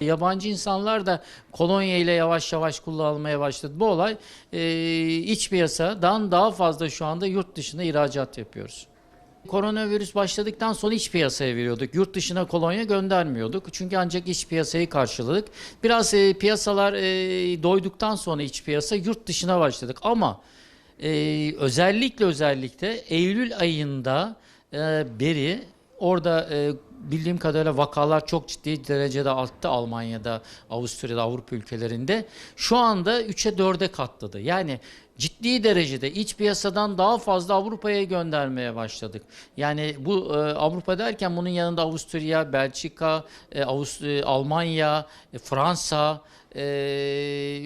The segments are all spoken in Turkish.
Yabancı insanlar da kolonya ile yavaş yavaş kullanılmaya başladı. Bu olay e, iç piyasadan daha fazla şu anda yurt dışına ihracat yapıyoruz. Koronavirüs başladıktan sonra iç piyasaya veriyorduk. Yurt dışına kolonya göndermiyorduk. Çünkü ancak iç piyasayı karşıladık. Biraz e, piyasalar e, doyduktan sonra iç piyasa yurt dışına başladık. Ama e, özellikle özellikle Eylül ayında e, beri orada e, bildiğim kadarıyla vakalar çok ciddi derecede arttı Almanya'da, Avusturya'da, Avrupa ülkelerinde. Şu anda 3'e 4'e katladı. Yani ciddi derecede iç piyasadan daha fazla Avrupa'ya göndermeye başladık. Yani bu e, Avrupa derken bunun yanında Avusturya, Belçika, e, Avust- e, Almanya, e, Fransa e,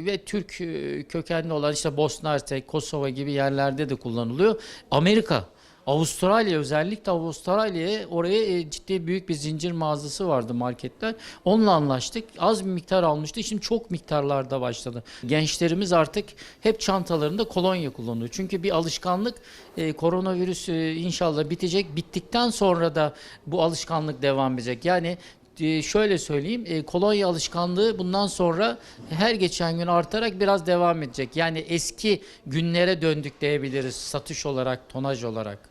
ve Türk e, kökenli olan işte Bosna Hersek, Kosova gibi yerlerde de kullanılıyor. Amerika Avustralya özellikle Avustralya'ya oraya e, ciddi büyük bir zincir mağazası vardı marketler. Onunla anlaştık. Az bir miktar almıştı. Şimdi çok miktarlarda başladı. Gençlerimiz artık hep çantalarında kolonya kullanıyor. Çünkü bir alışkanlık e, koronavirüs e, inşallah bitecek. Bittikten sonra da bu alışkanlık devam edecek. Yani e, şöyle söyleyeyim e, kolonya alışkanlığı bundan sonra her geçen gün artarak biraz devam edecek. Yani eski günlere döndük diyebiliriz satış olarak, tonaj olarak.